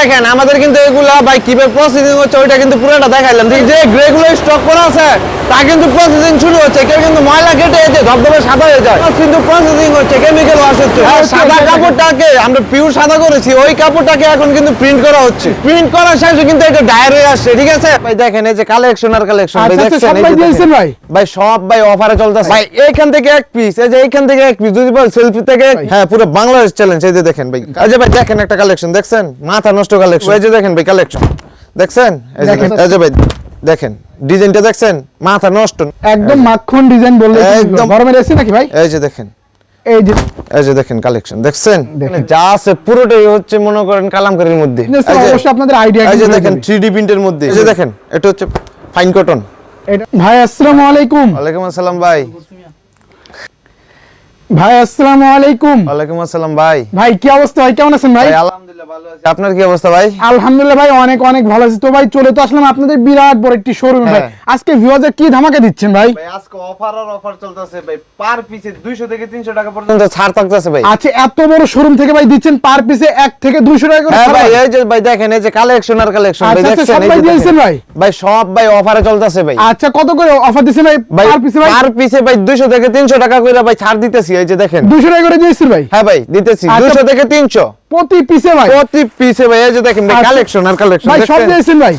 দেখেন আমাদের কিন্তু এগুলা ভাই কীভাবে প্রসেসিং হচ্ছে ওইটা কিন্তু পুরোটা দেখাইলাম। যে গ্রে গুলো স্টক করা আছে তা কিন্তু প্রসেসিং শুরু হচ্ছে। কেউ কিন্তু ময়লা কেটে এসে ধবধবে সাদা হয়ে যায়। কিন্তু প্রসেসিং হচ্ছে কেমিক্যাল ওয়াশ হচ্ছে। সাদা কাপড়টাকে আমরা পিওর সাদা করেছি ওই কাপড়টাকে এখন কিন্তু প্রিন্ট করা হচ্ছে। প্রিন্ট করার শেষে কিন্তু এটা ডায়ের হয়ে আসছে ঠিক আছে? ভাই দেখেন এই যে কালেকশন আর কালেকশন ভাই আচ্ছা, আচ্ছা, দেখছেন এই সব যে ভাই। ভাই? ভাই সব ভাই অফারে চলতেছে। ভাই এইখান থেকে এক পিস এই যে এইখান থেকে এক পিস যদি বল সেলফি থেকে হ্যাঁ পুরো বাংলাদেশ চ্যালেঞ্জ এই যে দেখেন ভাই। এই যে ভাই দেখেন একটা কালেকশন দেখছেন? মাথা নষ্ট কালেকশন এই যে দেখেন ভাই কালেকশন দেখছেন? এই যে ভাই দেখেন ডিজাইনটা দেখছেন? মাথা নষ্ট। একদম মাখন ডিজাইন বললে একদম। গরমের এসি নাকি ভাই? এই যে দেখেন। এই যে। এই যে দেখেন কালেকশন দেখছেন? যা আছে পুরোটাই হচ্ছে মনে করেন কালামকারীর মধ্যে। অবশ্যই আপনাদের আইডিয়া এই যে দেখেন 3D প্রিন্টের মধ্যে। এই যে দেখেন। এটা হচ্ছে ফাইন কটন ভাই আসসালামু আলাইকুম। ওয়ালাইকুম আসসালাম ভাই। ভাই আসসালামু আলাইকুম। ওয়ালাইকুম আসসালাম ভাই। ভাই কি অবস্থা ভাই? কেমন আছেন ভাই? ভাই আলহামদুলিল্লাহ ভালো আছি। আপনার কি অবস্থা ভাই? আলহামদুলিল্লাহ ভাই অনেক অনেক ভালো আছি। তো ভাই চলে তো আসলাম আপনাদের বিরাট বড় একটি শোরুম ভাই হ্যাঁ। আজকে ভিউয়ারদের কি ধামাকা দিচ্ছেন ভাই? ভাই আজকে অফার আর অফার চলতেছে ভাই পার পিসে 200 থেকে 300 টাকা পর্যন্ত ছাড় থাকতেছে ভাই। আচ্ছা এত বড় শোরুম থেকে ভাই দিচ্ছেন পার পিসে এক থেকে দুইশো টাকা করে হ্যাঁ ভাই। এই যে ভাই দেখেন এই যে কালেকশন আর কালেকশন ভাই আচ্ছা, আচ্ছা, দেখছেন সব ভাই দিয়েছেন ভাই? ভাই সব ভাই অফারে চলতেছে ভাই। আচ্ছা কত করে অফার দিচ্ছেন ভাই? ভাই পার পিসে ভাই? পার পিসে ভাই 200 থেকে 300 টাকা কইরা ভাই ছাড় দিতেছি এই যে দেখেন। দুইশো টাকা করে দিয়েছিস ভাই? হ্যাঁ ভাই দিতেছি। আচ্ছা। 200 থেকে 300 প্রতি পিসে ভাই। প্রতি পিসে ভাই এই যে দেখেন ভাই আচ্ছা। কালেকশন আর কালেকশন ভাই সব দিয়েছেন ভাই?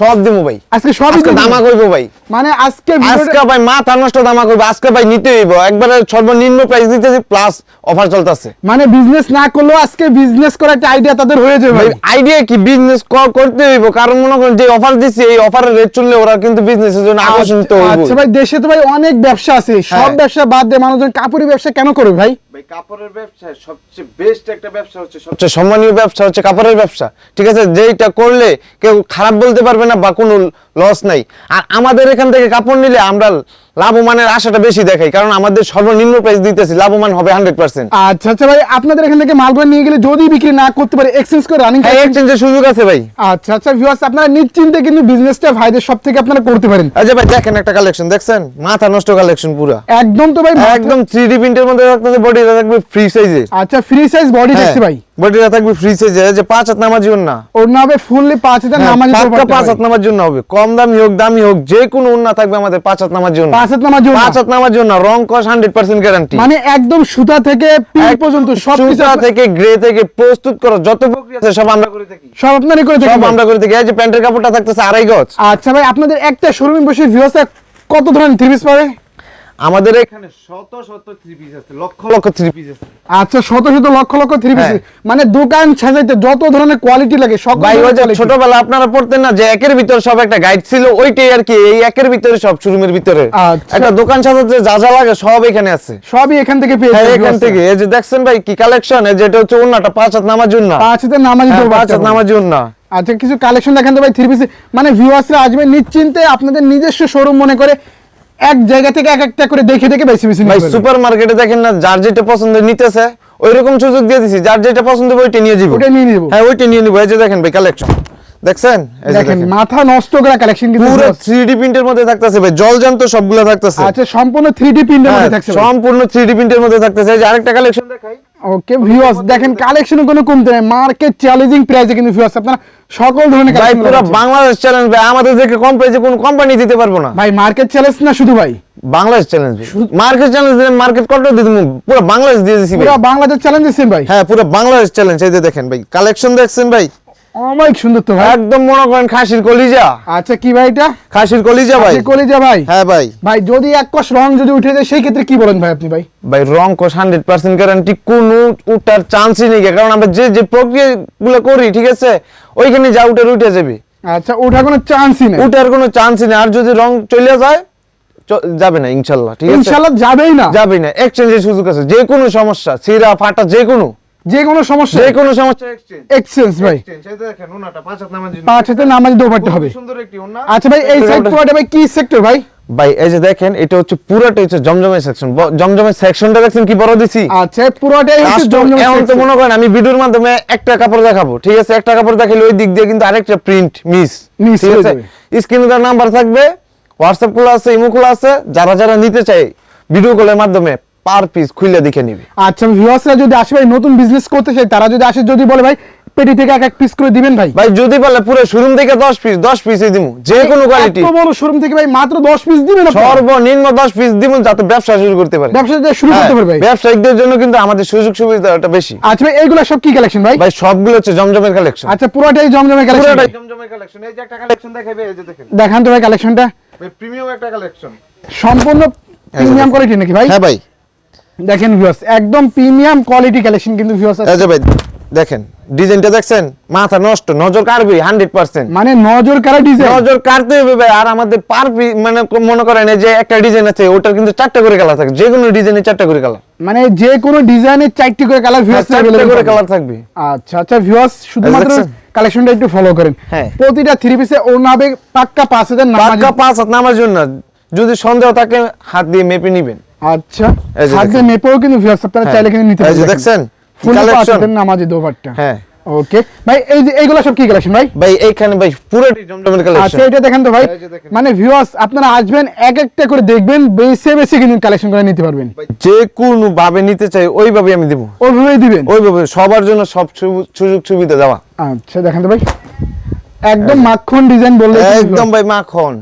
সব দিমু ভাই। আজকে সবই দামা। কইবো ভাই। মানে আজকে আজকে ভাই মাথা নষ্ট দামা করব আজকে ভাই নিতে হইব। একবারে সর্বনিম্ন প্রাইস দিতেছি প্লাস অফার চলতেছে। মানে বিজনেস না করলেও আজকে বিজনেস করার একটা আইডিয়া তাদের হয়ে যাবে ভাই। আইডিয়া কি? বিজনেস করতে হইব। কারণ মনে করেন যে অফার দিছি এই অফারের রেট চললে ওরা কিন্তু বিজনেসের জন্য আকর্ষিত হইব। আচ্ছা ভাই দেশে তো ভাই অনেক ব্যবসা আছে। সব হ্যাঁ। ব্যবসা বাদ দিয়ে মানুষজন কাপড়ের ব্যবসা কেন করবে ভাই? ভাই কাপড়ের ব্যবসা সবচেয়ে বেস্ট একটা ব্যবসা হচ্ছে সবচেয়ে সম্মানীয় ব্যবসা হচ্ছে কাপড়ের ব্যবসা। ঠিক আছে? যেটা করলে কেউ খারাপ বলতে পারবে না বা কোনো লস নাই। আর আমাদের এখান থেকে কাপড় নিলে আমরা লাভবানের আশাটা বেশি দেখাই কারণ আমাদের সর্বনিম্ন প্রাইস দিতেছি লাভবান হবে হান্ড্রেড পার্সেন্ট আচ্ছা আচ্ছা ভাই আপনাদের এখান থেকে মালগুলো নিয়ে গেলে যদি বিক্রি না করতে পারে এক্সচেঞ্জ করে রানিং হ্যাঁ এক্সচেঞ্জের সুযোগ আছে ভাই। আচ্ছা আচ্ছা ভিউয়ার্স আপনারা নিশ্চিন্তে কিন্তু বিজনেসটা ভাইদের সব থেকে আপনারা করতে পারেন। আচ্ছা ভাই দেখেন একটা কালেকশন দেখছেন? মাথা নষ্ট কালেকশন পুরো। একদম তো ভাই একদম থ্রি ডি প্রিন্টের মধ্যে থাকতেছে বডিটা থাকবে ফ্রি সাইজে আচ্ছা ফ্রি সাইজ বডি দেখছি ভাই। থাকবে ফ্রি সাইজে যে পাঁচ হাত নামার জন্য হবে ফুললি পাঁচ হ্যাঁ, নামাজ পাক্কা পাঁচ হাত নামার জন্য হবে। কম দামি হোক দামি হোক যে কোনো থাকবে আমাদের পাঁচ হাত নামার জন্য। পাঁচ হাত জন্য। পাঁচ হাত নামার জন্য রং কস হান্ড্রেড পার্সেন্ট গ্যারান্টি মানে একদম সুতা থেকে পিন পর্যন্ত সব সুতা থেকে গ্রে থেকে প্রস্তুত করা যত প্রক্রিয়া আছে সব আমরা করে থাকি। সব আপনারই করে সব আমরা করে থাকি। এই যে প্যান্টের কাপড়টা থাকতেছে আড়াই গজ। আচ্ছা ভাই আপনাদের একটা শোরুমে বসে ভিউয়ার্স কত ধরনের থ্রি পিস পাবে? আমাদের এখানে শত শত থ্রি পিস আছে লক্ষ লক্ষ থ্রি পিস আছে। আচ্ছা শত শত লক্ষ লক্ষ থ্রি পিস হ্যাঁ। মানে দোকান সাজাইতে যত ধরনের কোয়ালিটি লাগে সকল ভাই ওই যে ছোটবেলা আপনারা পড়তেন না যে একের ভিতর সব একটা গাইড ছিল ওইটাই আর কি এই একের ভিতরে সব শোরুমের ভিতরে। আচ্ছা। একটা দোকান সাজাতে যা যা লাগে সব এখানে আছে। সবই এখান থেকে পেয়ে হ্যাঁ যাবেন এখান থেকে। এই যে দেখছেন ভাই কি কালেকশন এই যেটা হচ্ছে ওন্নাটা পাঁচ হাত নামার জন্য পাঁচ হাতে নামাজ হ্যাঁ, পাঁচ হাত নামার জন্য আচ্ছা কিছু কালেকশন দেখেন তো ভাই থ্রি পিস মানে ভিউয়ার্সরা আসবে নিশ্চিন্তে আপনাদের নিজস্ব শোরুম মনে করে এক জায়গা থেকে এক একটা করে দেখে দেখে বেশি বেশি ভাই সুপার মার্কেটে দেখেন না যার যেটা পছন্দ নিতেছে ওইরকম সুযোগ দিয়ে দিছি যার যেটা পছন্দ ওইটা নিয়ে যাব। ওইটা নিয়ে নিবো। হ্যাঁ ওইটা নিয়ে নিবো। এই যে দেখেন ভাই কালেকশন দেখছেন? দেখেন মাথা নষ্ট করা কালেকশন কিন্তু পুরো 3D প্রিন্টের মধ্যে থাকতেছে ভাই জলজান্ত সবগুলো থাকতেছে। আচ্ছা সম্পূর্ণ থ্রি ডি প্রিন্টের হ্যাঁ, মধ্যে থাকছে সম্পূর্ণ 3D প্রিন্টের মধ্যে থাকতেছে। এই যে আরেকটা কালেকশন দেখাই। ওকে ভিউয়ার্স দেখেন কালেকশন কোনো কমতে নাই। মার্কেট চ্যালেঞ্জিং প্রাইসে কিন্তু ভিউয়ার্স আপনারা সকল ধরনের ভাই পুরো বাংলাদেশ চ্যালেঞ্জ ভাই। আমাদের দেখে কম প্রাইসে কোন কোম্পানি দিতে পারব না। ভাই মার্কেট চ্যালেঞ্জ না শুধু ভাই? বাংলাদেশ চ্যালেঞ্জ মার্কেট চ্যালেঞ্জ দিলে মার্কেট কত দিয়ে দিমু। পুরো বাংলাদেশ দিয়ে দিছি পুরো বাংলাদেশ চ্যালেঞ্জ দিচ্ছেন ভাই? হ্যাঁ পুরো বাংলাদেশ চ্যালেঞ্জ এই যে দেখেন ভাই কালেকশন দেখছেন ভাই? সুন্দর তো ভাই। একদম মনে করেন খাসির কলিজা। আচ্ছা কি ভাই এটা? খাসির কলিজা ভাই। কলিজা ভাই? হ্যাঁ ভাই। ভাই যদি এক কষ রং যদি উঠে যায় সেই ক্ষেত্রে কি বলেন ভাই আপনি ভাই? ভাই রং কোষ হান্ড্রেড পার্সেন্ট গ্যারান্টি কোনো উঠার চান্সই নেই কারণ আমরা যে যে প্রক্রিয়া গুলো করি ঠিক আছে ওইখানে যা উঠে উঠে যাবে। আচ্ছা ওঠার কোনো চান্সই নেই। উঠার কোনো চান্সই নেই। আর যদি রং চলে যায় যাবে না ইনশাল্লাহ ঠিক আছে? ইনশাআল্লাহ যাবেই না। যাবে না। এক্সচেঞ্জের সুযোগ আছে। যে কোনো সমস্যা ছিঁড়া ফাটা যে কোনো। যে কোনো সমস্যা। যে কোনো সমস্যা এক্সচেঞ্জ এক্সচেঞ্জ ভাই দেখেন ওনাটা পাঁচ হাত নামার পাঁচ হাতে নামাজ দোপাট্টা হবে। সুন্দর একটি ওনা আচ্ছা ভাই এই সেক্টরটা ভাই কি সেক্টর ভাই? ভাই এই যে দেখেন এটা হচ্ছে পুরোটা হচ্ছে জমজমের সেকশন জমজমের সেকশনটা দেখছেন কি বড় দিছি? আচ্ছা পুরোটাই হচ্ছে এখন তো মনে করেন আমি ভিডিওর মাধ্যমে একটা কাপড় দেখাবো। ঠিক আছে একটা কাপড় দেখাইলে ওই দিক দিয়ে কিন্তু আরেকটা প্রিন্ট মিস Miss ঠিক আছে? স্ক্রিনে তার নাম্বার থাকবে হোয়াটসঅ্যাপ খোলা আছে ইমো খোলা আছে। যারা যারা নিতে চায় ভিডিও কলের মাধ্যমে পার পিস খুলে দেখে নিবে। আচ্ছা ভিউয়ার্সরা যদি আসে ভাই নতুন বিজনেস করতে চাই তারা যদি আসে যদি বলে ভাই পেটি থেকে এক এক পিস করে দিবেন ভাই? ভাই যদি পারলে পুরো শোরুম থেকে দশ পিস দশ পিসই দিমু যে কোনো কোয়ালিটি এত বড় শোরুম থেকে ভাই মাত্র 10 পিস দিবেন? সর্বনিম্ন দশ পিস দিমু যাতে ব্যবসা শুরু করতে পারে। ব্যবসা যে শুরু করতে হ্যাঁ, ব্যবসায়িকদের জন্য কিন্তু আমাদের সুযোগ সুবিধাটা বেশি। আচ্ছা ভাই এইগুলো সব কি কালেকশন ভাই? ভাই সবগুলো হচ্ছে জমজমের কালেকশন আচ্ছা পুরোটাই জমজমে কালেকশন পুরোটাই জমজমের কালেকশন এই যে একটা কালেকশন দেখাবে এই যে দেখেন। দেখান তো ভাই কালেকশনটা ভাই প্রিমিয়াম একটা কালেকশন সম্পূর্ণ প্রিমিয়াম কোয়ালিটি নাকি ভাই? হ্যাঁ ভাই। দেখেন ভিউয়ার্স একদম প্রিমিয়াম কোয়ালিটি কালেকশন কিন্তু ভিউয়ার্স যে ভাই দেখেন ডিজাইনটা দেখছেন? মাথা নষ্ট নজর কাড়বি হান্ড্রেড পার্সেন্ট মানে নজর কারা ডিজাইন নজর কাটতে হবে ভাই আর আমাদের পার মানে মনে করেন যে একটা ডিজাইন আছে ওটার কিন্তু চারটা করে কালার থাকে যে কোনো ডিজাইনে চারটা করে কালার মানে যে কোনো ডিজাইনের চারটি করে কালার ভিউয়ার্স চারটা করে কালার থাকবে। আচ্ছা আচ্ছা ভিউয়ার্স শুধুমাত্র? কালেকশনটা একটু ফলো করেন। হ্যাঁ। প্রতিটা থ্রি পিসে ওনাবে পাক্কা পাঁচ হাজার নামাজ পাক্কা পাঁচ হাত নামার জন্য যদি সন্দেহ থাকে হাত দিয়ে মেপে নিবেন। আচ্ছা এই। মেপেও কিন্তু ভিউয়ার্স আপনারা হ্যাঁ। চাইলে কিন্তু নিতে এই যে দেখছেন? ফুল নামাজি দোপাট্টা হ্যাঁ। ওকে ভাই এই যে এইগুলো সব কি কালেকশন ভাই? ভাই এইখানে ভাই জমজমের আচ্ছা এটা দেখেন তো ভাই। এই। মানে ভিউয়ার্স আপনারা আসবেন এক একটা করে দেখবেন বেশি বেশি কিন্তু কালেকশন করে নিতে পারবেন। যে কোনো ভাবে নিতে চাই ওইভাবে আমি দেবো। ওইভাবেই দিবেন? ওইভাবে সবার জন্য সব সুযোগ সুবিধা দেওয়া। আচ্ছা দেখেন তো ভাই। একদম মাখন ডিজাইন বললে একদম ভাই মাখন।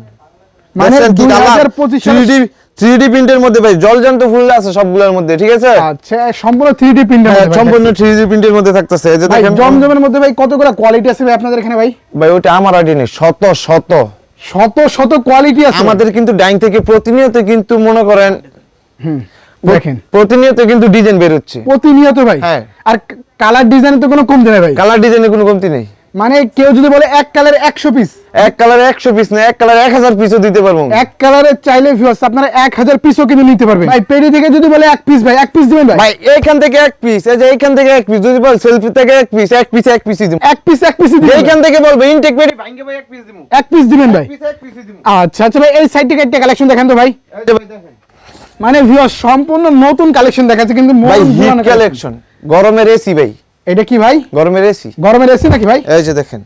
মানে দেখছেন কি দুই কালার হাজার পঁচিশ সালে- 3D 3D প্রিন্টের মধ্যে ভাই জলজান্ত ফুল আছে সবগুলোর মধ্যে ঠিক আছে? আচ্ছা সম্পূর্ণ থ্রি ডি প্রিন্টের হ্যাঁ, মধ্যে সম্পূর্ণ 3D প্রিন্টের মধ্যে থাকতেছে এই যে দেখেন। জমজমের মধ্যে ভাই কতগুলো কোয়ালিটি আছে ভাই আপনাদের এখানে ভাই? ভাই ওটা আমার নেই শত শত। শত শত কোয়ালিটি আছে। আমাদের কিন্তু ডাইং থেকে প্রতিনিয়ত কিন্তু মনে করেন দেখেন। প্রতিনিয়ত কিন্তু ডিজাইন বের হচ্ছে প্রতিনিয়ত ভাই। হ্যাঁ। আর কালার ডিজাইন তো কোনো কমতি নেই ভাই। কালার ডিজাইনে কোনো কমতি নেই। মানে কেউ যদি বলে এক কালার একশো পিস এক কালার একশো পিস না এক কালার এক হাজার পিসও দিতে পারব। এক কালারের চাইলে ভিউয়ার্স আপনারা এক হাজার পিসও কিন্তু নিতে পারবেন। ভাই পেডি থেকে যদি বলে এক পিস ভাই এক পিস দিবেন ভাই? এইখান থেকে এক পিস এই যে এইখান থেকে এক পিস যদি বল সেলফি থেকে এক পিস এক পিস এক পিসই দিব। এক পিস এক পিসই দিবেন এইখান থেকে বলবে ইনটেক পেটি ভাঙ্গে ভাই এক পিস দিমু এক পিস দিবেন ভাই। পিস এক পিসই দিমু আচ্ছা আচ্ছা ভাই এই সাইড থেকে একটা কালেকশন দেখেন তো ভাই। এই যে ভাই দেখেন। মানে ভিউয়ার্স সম্পূর্ণ নতুন কালেকশন দেখাচ্ছে কিন্তু ভাই হিট কালেকশন গরমের এসি ভাই। এটা কি ভাই? গরমের এসি গরমের এসি নাকি ভাই? এই যে দেখেন।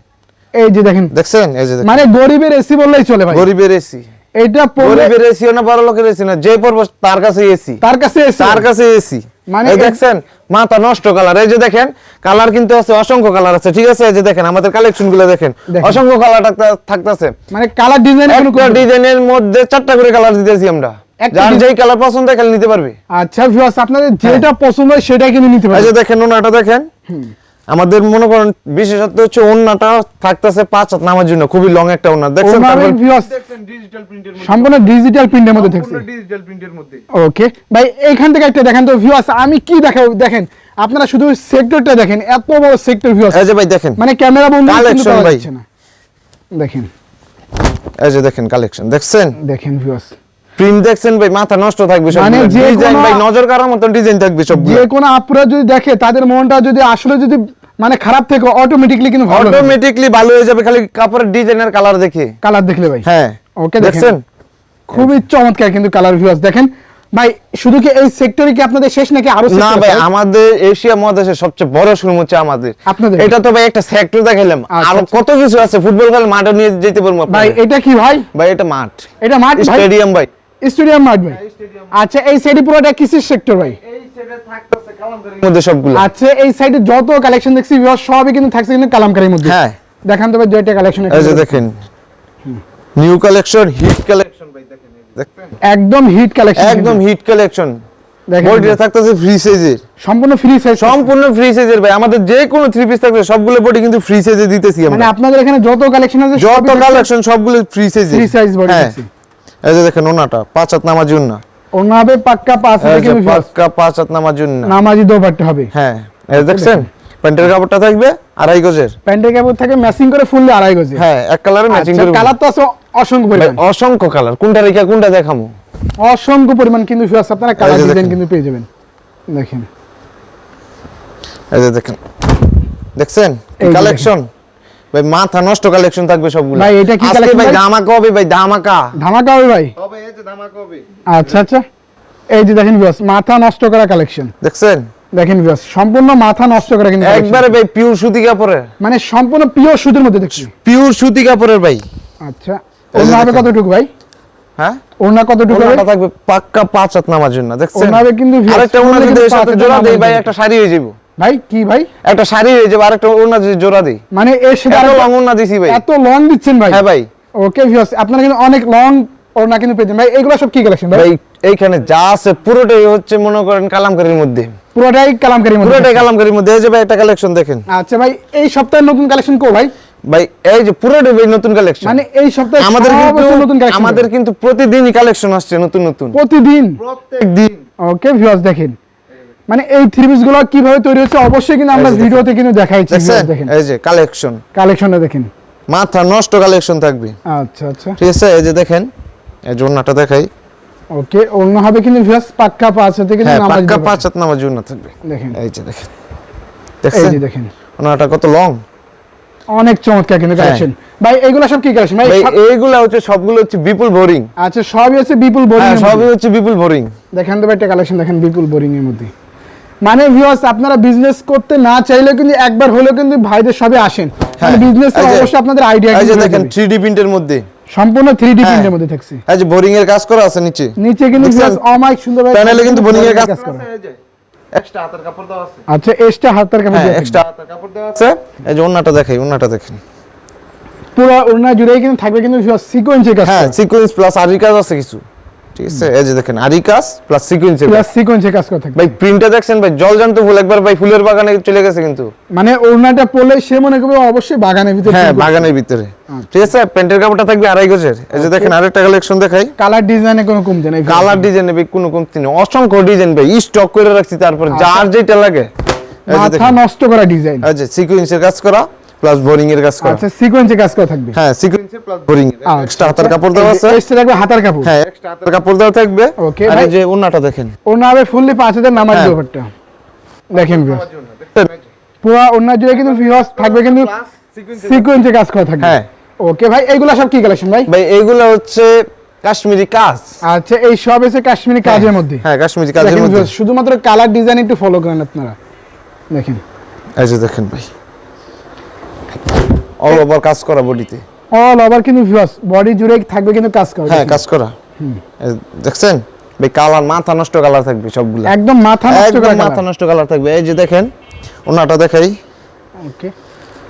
এই যে দেখেন। দেখছেন? এই যে মানে গরিবের এসি বললেই চলে ভাই। গরিবের এসি এটা গরিবের এসি না বড় লোকের এসি না যে পড়ব তার কাছে এসি তার কাছে এসি তার কাছে এসি মানে দেখছেন? মাথা নষ্ট কালার এই যে দেখেন কালার কিন্তু আছে অসংখ্য কালার আছে ঠিক আছে? এই যে দেখেন আমাদের কালেকশনগুলো দেখেন। অসংখ্য কালার থাকতেছে। মানে কালার ডিজাইন ডিজাইনের মধ্যে চারটা করে কালার দিতেছি আমরা। যার যেই কালার পছন্দ হয় খালি নিতে পারবে। আচ্ছা ভিউয়ার্স আপনাদের যেটা পছন্দ হয় সেটাই কিন্তু নিতে যে দেখেন ওনাটা দেখেন। আমাদের মনে করেন বিশেষত্ব হচ্ছে ওন্নাটা থাকতেছে পাঁচ হাত নামার জন্য খুবই লং একটা ওন্না দেখছেন তারপর- ভিউয়ার্স ডিজিটাল প্রিন্টের মধ্যে। সম্পূর্ণ ডিজিটাল প্রিন্টের মধ্যে থাকছে। ডিজিটাল প্রিন্টের মধ্যে। ওকে ভাই এইখান থেকে একটা দেখেন তো ভিউয়ার্স আমি কি দেখাবো দেখেন আপনারা শুধু সেক্টরটা দেখেন এত বড় সেক্টর ভিউয়ার্স এই যে ভাই দেখেন। মানে ক্যামেরা বন্ধ ভাই। দেখেন। এই যে দেখেন কালেকশন দেখছেন? দেখেন ভিউয়ার্স প্রিন্ট দেখছেন ভাই মাথা নষ্ট থাকবে সব মানে যে ডিজাইন ভাই নজর মতন ডিজাইন থাকবে সব যে কোনো আপুরা যদি দেখে তাদের মনটা যদি আসলে যদি মানে খারাপ থেকে অটোমেটিকলি কিন্তু ভালো অটোমেটিকলি ভালো হয়ে যাবে খালি কাপড়ের ডিজাইন আর কালার দেখে। কালার দেখলে ভাই। হ্যাঁ। ওকে দেখছেন? খুবই চমৎকার কিন্তু কালার ভিউয়ার্স দেখেন ভাই শুধু কি এই সেক্টরে কি আপনাদের শেষ নাকি আরও না ভাই আমাদের এশিয়া মহাদেশের সবচেয়ে বড় শোরুম হচ্ছে আমাদের। আপনাদের? এটা তো ভাই একটা সেক্টর দেখাইলাম। আচ্ছা, আরও আচ্ছা। কত কিছু আছে ফুটবল খেলা মাঠে নিয়ে যেতে পারব ভাই এটা কি ভাই? ভাই এটা মাঠ। এটা মাঠ স্টেডিয়াম ভাই। স্টেডিয়াম মাঠ ভাই। আচ্ছা এই সাইডে পুরোটা কিসের সেক্টর ভাই? মধ্যে। সবগুলো। আচ্ছা এই সাইডে যত কালেকশন দেখছি সবই কিন্তু থাকছে কিন্তু কালামকারীর মধ্যে। হ্যাঁ। দেখান তো ভাই দুইটা কালেকশন এই যে দেখেন নিউ কালেকশন হিট কালেকশন ভাই দেখেন একদম হিট কালেকশন একদম হিট কালেকশন বডিটা থাকতেছে ফ্রি সাইজের সম্পূর্ণ ফ্রি সাইজ সম্পূর্ণ ফ্রি সাইজের ভাই। আমাদের যে কোনো থ্রি পিস থাকবে সবগুলো বডি কিন্তু ফ্রি সাইজে দিতেছি মানে আপনাদের এখানে যত কালেকশন আছে যত কালেকশন সবগুলো ফ্রি সাইজে size body দিচ্ছি। এই যে দেখেন ওনাটা পাঁচ হাত নামার জন্য অন্য হবে পাক্কা পাঁচ viewers। পাক্কা পাঁচ হাত নামার জন্য নামাজি দোপাট্টা হবে। হ্যাঁ এই দেখছেন প্যান্টের কাপড়টা থাকবে আড়াই গজের। প্যান্টের কাপড় থাকে ম্যাচিং করে ফুললে আড়াই গজে হ্যাঁ এক কালারে ম্যাচিং করে কালার তো আছে অসংখ্য পরিমাণ। অসংখ্য কালার কোনটা রেখা কোনটা দেখামু? অসংখ্য পরিমাণ কিন্তু viewers আপনারা কালার ডিজাইন কিন্তু পেয়ে যাবেন। দেখেন। এই যে দেখেন। দেখছেন? এই কালেকশন ভাই মাথা নষ্ট কালেকশন থাকবে সবগুলো। ভাই, এটা কি collection ভাই? ধামাকা হবে ভাই ধামাকা। ধামাকা হবে ভাই? হবে এই যে ধামাকা হবে। আচ্ছা আচ্ছা। এই যে দেখেন মাথা নষ্ট করা কালেকশন দেখছেন? দেখেন সম্পূর্ণ মাথা নষ্ট করা কিন্তু একবারে ভাই পিওর সুতি কাপড়ের মানে সম্পূর্ণ পিওর সুতির মধ্যে দেখছি। পিওর সুতি কাপড়ের ভাই। আচ্ছা। ওনা হবে কতটুকু ভাই? হ্যাঁ? ওনা কতটুকু ওনাটা থাকবে পাক্কা পাঁচ হাত নামার জন্য দেখছেন? ওনারে কিন্তু আরেকটা ওনা যদি সাথে জোড়া দেই ভাই একটা শাড়ি হয়ে যাবে ভাই কি ভাই? একটা শাড়ি হয়ে যাবে আরেকটা ওড়না যদি জোড়া দিই। মানে সাথে এত লং ওড়না দিছি ভাই। এত লং দিচ্ছেন ভাই? হ্যাঁ ভাই। ওকে ভিউয়ার্স আপনারা কিন্তু অনেক লং ওড়না কিন্তু পেয়েছেন ভাই এগুলো সব কি কালেকশন ভাই? এইখানে যা আছে পুরোটাই হচ্ছে মনে করেন কালামকারীর মধ্যে। পুরোটাই কালামকারী মধ্যে। পুরোটাই কালামকারীর মধ্যে। এই যে ভাই একটা কালেকশন দেখেন। আচ্ছা ভাই এই সপ্তাহের নতুন কালেকশন কো ভাই? ভাই এই যে পুরোটাই ভাই নতুন কালেকশন মানে এই সপ্তাহে আমাদের কিন্তু নতুন কালেকশন আমাদের কিন্তু প্রতিদিনই কালেকশন আসছে নতুন নতুন। প্রতিদিন? প্রত্যেক দিন ওকে ভিউয়ার্স দেখেন। মানে এই থ্রি পিসগুলো কীভাবে তৈরি হচ্ছে অবশ্যই কিন্তু আমরা ভিডিওতে কিন্তু দেখাইছি দেখেন। এই যে কালেকশন কালেকশনটা দেখেন। মাথা নষ্ট কালেকশন থাকবে। আচ্ছা আচ্ছা। ঠিক আছে? এই যে দেখেন এই জন্যটা দেখাই। ওকে অন্য হবে কিন্তু ভিউয়ার্স পাক্কা পাঁচ হাতে কিন্তু হ্যাঁ নামাজ পাক্কা পাঁচ হাত নামার জন্য থাকবে। দেখেন। এই যে দেখেন। এই যে দেখেন। ওনাটা কত লং অনেক চমৎকার কিন্তু হ্যাঁ। কালেকশন ভাই এগুলো সব কি কালেকশন ভাই এইগুলা হচ্ছে সবগুলো হচ্ছে বিপুল বোরিং আচ্ছা সবই হচ্ছে বিপুল বোরিং হ্যাঁ সবই হচ্ছে বিপুল বোরিং দেখেন তো ভাই একটা কালেকশন দেখেন বিপুল বোরিং এর মধ্যে। মানে ভিউয়ার্স আপনারা বিজনেস করতে না চাইলেও কিন্তু একবার হলেও কিন্তু ভাইদের সবে আসেন। মানে হ্যাঁ, বিজনেস এই অবশ্যই আপনাদের আইডিয়া এই যে দেখেন 3D প্রিন্টের মধ্যে। সম্পূর্ণ 3D হ্যাঁ। প্রিন্টের মধ্যে থাকছে। এই যে বোরিং এর কাজ করা আছে নিচে। নিচে কিন্তু? ভিউয়ার্স অমাইক সুন্দর ভাবে প্যানেলে কিন্তু boring এর কাজ করা। এই যে এক্সট্রা হাতের কাপড় দেওয়া আছে। আচ্ছা এক্সট্রা হাতার কাপড় হ্যাঁ এক্সট্রা হাতের কাপড় দেওয়া আছে। আছে এই যে ওন্নাটা দেখাই ওন্নাটা দেখেন। পুরো ওড়না জুড়েই কিন্তু থাকবে কিন্তু ভিউয়ার্স সিকোয়েন্সের কাজ হ্যাঁ সিকোয়েন্স প্লাস আরি কাজ আছে কিছু। ঠিক আছে? এই যে দেখেন আরি কাজ প্লাস সিকোয়েন্স প্লাস সিকোয়েন্সের কাজ। করা থাকবে ভাই প্রিন্টটা দেখছেন ভাই জল জান্ত ফুল একবার ভাই ফুলের বাগানে চলে গেছে কিন্তু। মানে ওড়নাটা পরলে সে মনে করবে অবশ্যই বাগানের ভিতরে হ্যাঁ বাগানের ভিতরে। ঠিক আছে প্যান্টের কাপড়টা থাকবে আড়াই গজের। এই যে দেখেন আরেকটা কালেকশন দেখাই। কালার ডিজাইনে কোনো কালার ডিজাইন ভাই কোনো কমতি নেই। অসংখ্য ডিজাইন ভাই স্টক করে রাখছি তারপর যার যেটা লাগে। মাথা নষ্ট করা ডিজাইন সিকোয়েন্সের কাজ করা। প্লাস বোরিং এর কাজ করা। আচ্ছা সিকোয়েন্সের কাজ করা থাকবে? হ্যাঁ সিকোয়েন্সের প্লাস বোরিং আচ্ছা, এক্সট্রা হাতের কাপড় দেওয়া আছে। এক্সট্রা থাকবে হাতার কাপড়? হ্যাঁ এক্সট্রা হাতের কাপড় দেওয়া থাকবে। Okay, আর এই যে ওন্নাটা দেখেন। ওড়না হবে ফুললি পাঁচ হাজার নামাজ হ্যাঁ। ব্যাপারটা। দেখেন আমার পুরো ওড়না জুড়ে কিন্তু ভিউয়ার্স থাকবে কিন্তু প্লাস সিকোয়েন্স কাজ করা। থাকবে। হ্যাঁ। ওকে ভাই এইগুলা সব কি কালেকশন ভাই? ভাই এইগুলো হচ্ছে কাশ্মীরি কাজ। আচ্ছা এই সব এসে কাশ্মীরি কাজের মধ্যে? হ্যাঁ কাশ্মীরি কাজের মধ্যে। শুধুমাত্র কালার ডিজাইন একটু ফলো করেন আপনারা। দেখেন। এই যে দেখেন ভাই। অল ওভার কাজ করা বডিতে অল ওভার কিন্তু ভিউয়ার্স বডি জুড়ে থাকবে কিন্তু কাজ করা হ্যাঁ কাজ করা। দেখছেন? ভাই কালার মাথা নষ্ট কালার থাকবে সবগুলো। একদম মাথা নষ্ট একদম মাথা নষ্ট কালার থাকবে। এই যে দেখেন ওনাটা দেখাই। ওকে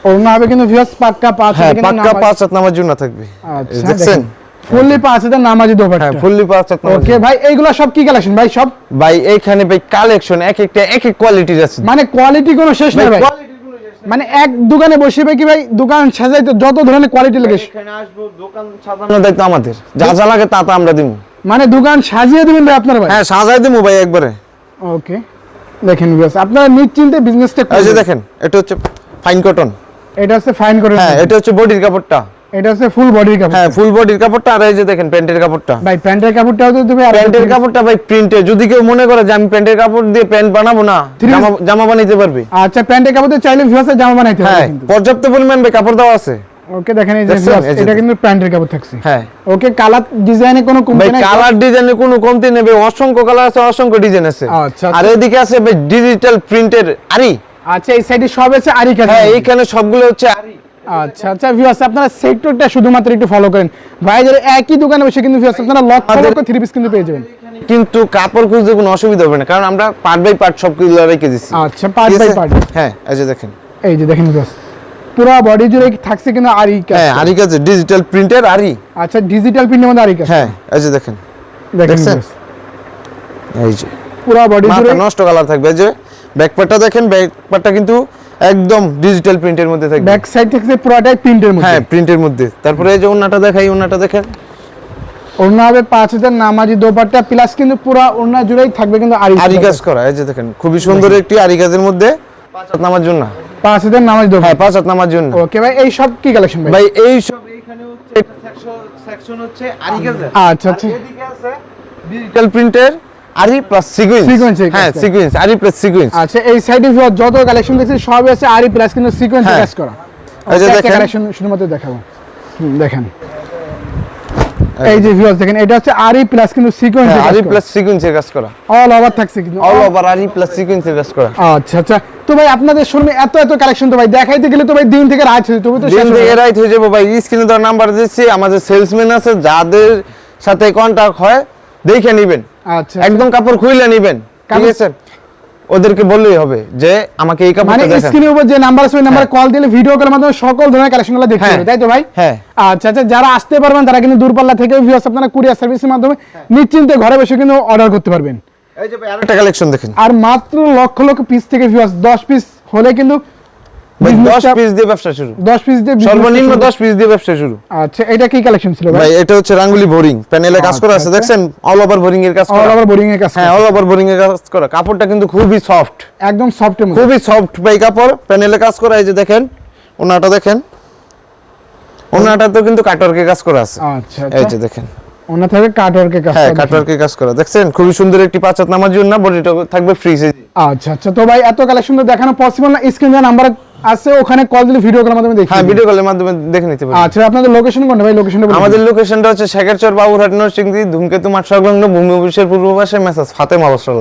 ওড়না হবে কিন্তু ভিউয়ার্স পাক্কা পাঁচ হ্যাঁ কিন্তু পাক্কা নামাজ- পাঁচ হাত নামার জন্য থাকবে। আচ্ছা দেখছেন? ফুললি পাঁচ হাজার নামাজি হ্যাঁ ফুললি পাঁচ ওকে ভাই এইগুলা সব কি কালেকশন ভাই সব ভাই এইখানে ভাই কালেকশন এক একটা এক এক কোয়ালিটির আছে। মানে কোয়ালিটি কোনো শেষ নেই ভাই মানে এক দোকানে বসে ভাই কি ভাই দোকান সাজাইতে যত ধরনের কোয়ালিটি লাগে। এখানে আসব দোকান সাজানো আপনার দায়িত্ব আমাদের। যা যা লাগে তা তা আমরা দিব মানে দোকান সাজিয়ে দিবেন ভাই আপনার ভাই? হ্যাঁ সাজাই দিব ভাই একবারে। ওকে দেখেন ভিউয়ার্স আপনারা নিশ্চিন্তে বিজনেসটা এই যে দেখেন এটা হচ্ছে ফাইন কটন এটা হচ্ছে ফাইন কটন হ্যাঁ এটা হচ্ছে বডির কাপড়টা। এটা হচ্ছে ফুল বডির কাপড়। হ্যাঁ ফুল বডির কাপড়টা আর এই যে দেখেন প্যান্টের কাপড়টা। ভাই প্যান্টের কাপড়টাও তো তুমি প্যান্টের কাপড়টা ভাই প্রিন্টে যদি কেউ মনে করে যে আমি প্যান্টের কাপড় দিয়ে প্যান্ট বানাবো না জামা জামা বানাইতে পারবে। আচ্ছা প্যান্টের কাপড় চাইলে ভিউয়ার্স জামা বানাইতে হবে হ্যাঁ কিন্তু। পর্যাপ্ত পরিমাণ ভাই কাপড় দেওয়া আছে। ওকে দেখেন এই যে এটা কিন্তু প্যান্টের কাপড় থাকছে। হ্যাঁ। ওকে কালার ডিজাইনে কোনো কমতি নাই। কালার ডিজাইনে কোনো কমতি নেবে অসংখ্য কালার আছে অসংখ্য ডিজাইন আছে। আচ্ছা, আর এদিকে আছে ভাই ডিজিটাল প্রিন্টের আরি আচ্ছা এই সাইডে সব আছে আরি কাজ হ্যাঁ এইখানে সবগুলো হচ্ছে আরি আচ্ছা আচ্ছা ভিউয়ার্স আপনারা সেক্টরটা শুধুমাত্র একটু ফলো করেন। ভাইদের একই দোকানে বসে কিন্তু ভিউয়ার্স আপনারা লক্ষ লক্ষ থ্রি পিস কিন্তু পেয়ে যাবেন। কিন্তু কাপড় খুঁজতে কোনো অসুবিধা হবে না কারণ আমরা পার্ট বাই পার্ট সবগুলো রেখে দিচ্ছি আচ্ছা পার্ট বাই পার্ট হ্যাঁ এই যে দেখেন। এই যে দেখেন ভিউয়ার্স পুরো বডি জুড়ে থাকছে কিন্তু আরি কাজ। হ্যাঁ আরি কাছে ডিজিটাল প্রিন্টের আরি। আচ্ছা ডিজিটাল প্রিন্টের মধ্যে আরি কাজ। হ্যাঁ এই যে দেখেন। দেখেন এই যে। পুরো বডি জুড়ে নষ্ট কালার থাকবে এই যে ব্যাকপার্টটা দেখেন ব্যাক পার্টটা কিন্তু একদম ডিজিটাল প্রিন্টের মধ্যে থাকবে। ব্যাক সাইড থেকে পুরোটাই প্রিন্টের মধ্যে। হ্যাঁ প্রিন্টের মধ্যে। তারপরে এই যে ওন্নাটা দেখাই ওন্নাটা দেখেন। ওড়না হবে পাঁচ হাজার নামাজি দোপাট্টা প্লাস কিন্তু পুরো ওড়না জুড়েই থাকবে কিন্তু আরি আরি কাজ করা এই যে দেখেন খুবই সুন্দর একটি আরি কাজের মধ্যে পাঁচ হাত নামার জন্য। পাঁচ হাজার নামাজি হ্যাঁ দোপাট্টা পাঁচ হাত নামার জন্য। ওকে ভাই এই সব কি কালেকশন ভাই? ভাই এই সব এইখানে হচ্ছে সেকশন হচ্ছে আরি কাজের আচ্ছা। আচ্ছা এদিকে আছে ডিজিটাল প্রিন্টের আরি প্লাস সিকোয়েন্স Sequence হ্যাঁ সিকোয়েন্স আরি প্লাস সিকোয়েন্স আচ্ছা এই সাইডে যত কালেকশন দেখছি সবই আছে আরি প্লাস কিন্তু সিকোয়েন্স হ্যাঁ। কাজ করা। এই যে দেখেন। কালেকশন শুধুমাত্র দেখাবো। দেখেন। এই যে ভিউয়ার্স দেখেন এটা হচ্ছে আরি প্লাস কিন্তু সিকোয়েন্স হ্যাঁ আরি প্লাস সিকোয়েন্সের কাজ করা। অল ওভার থাকছে কিন্তু। অল ওভার আরি প্লাস সিকোয়েন্সের কাজ করা। আচ্ছা আচ্ছা। তো ভাই আপনাদের শোরুমে এত এত কালেকশন তো ভাই দেখাইতে গেলে তো ভাই দিন থেকে রাত হয়ে তো দিন থেকে না। হয়ে যাব ভাই। স্ক্রিনে দেওয়ার নাম্বার দিচ্ছি আমাদের সেলসম্যান আছে যাদের সাথে কন্টাক্ট হয় দেখে নেবেন। আচ্ছা। একদম কাপড় খুইলে নেবেন। ঠিক কাপড়- আছে? ওদেরকে বললেই হবে যে আমাকে এই মানে কাপড়টা দেখেন স্ক্রিনের উপর যে নাম্বার আছে ওই নাম্বারে কল দিলে ভিডিও কলের মাধ্যমে সকল ধরনের কালেকশনগুলো দেখতে হ্যাঁ। পারবে তাই তো ভাই? হ্যাঁ। আচ্ছা আচ্ছা যারা আসতে পারবেন তারা কিন্তু দূরপাল্লা থেকে ভিউয়ার্স আপনারা কুরিয়ার সার্ভিসের মাধ্যমে নিশ্চিন্তে ঘরে বসে কিন্তু অর্ডার করতে পারবেন। এই যে ভাই আরেকটা কালেকশন দেখেন। আর মাত্র লক্ষ লক্ষ পিস থেকে ভিউয়ার্স 10 পিস হলে কিন্তু ভাই দশ business-টা- পিস দিয়ে ব্যবসা শুরু। 10 পিস দিয়ে সর্বনিম্ন শুরু- দশ পিস দিয়ে ব্যবসা শুরু। আচ্ছা এটা কি কালেকশন ছিল ভাই? ভাই এটা হচ্ছে রাঙ্গুলি বোরিং। প্যানেলে কাজ করা আছে আচ্ছা, দেখছেন? অল ওভার বোরিং এর কাজ অল ওভার বোরিং এর কাজ হ্যাঁ অল ওভার বোরিং এর কাজ করা। কাপড়টা কিন্তু খুবই সফট একদম সফট এর মধ্যে। খুবই সফট ভাই কাপড়। প্যানেলে কাজ করা এই যে দেখেন ওনাটা দেখেন। ওনাটা তো কিন্তু কাটওয়ার্কে কাজ করা আছে। আচ্ছা এই আচ্ছা। যে দেখেন। ওনা কাজ হ্যাঁ কাটওয়ার্কে কাজ করা। দেখছেন? খুবই সুন্দর একটি পাঁচাত নামার জন্য বডিটা থাকবে ফ্রিজে আচ্ছা আচ্ছা। তো ভাই এত কালেকশন তো দেখানো পসিবল না? স্ক্রিন নাম্বার আছে ওখানে কল দিলে ভিডিও কলের মাধ্যমে দেখি হ্যাঁ ভিডিও কলের মাধ্যমে দেখে নিতে পারেন আচ্ছা আপনাদের লোকেশন কোনটা ভাই? লোকেশনটা আমাদের লোকেশনটা হচ্ছে শেখারচর বাবুরহাট নরসিংদী ধূমকেতু মাঠ সংলগ্ন ভূমি অফিসের পূর্ব পাশে মেসেজ ফাতেমা বস্ত্রালয়।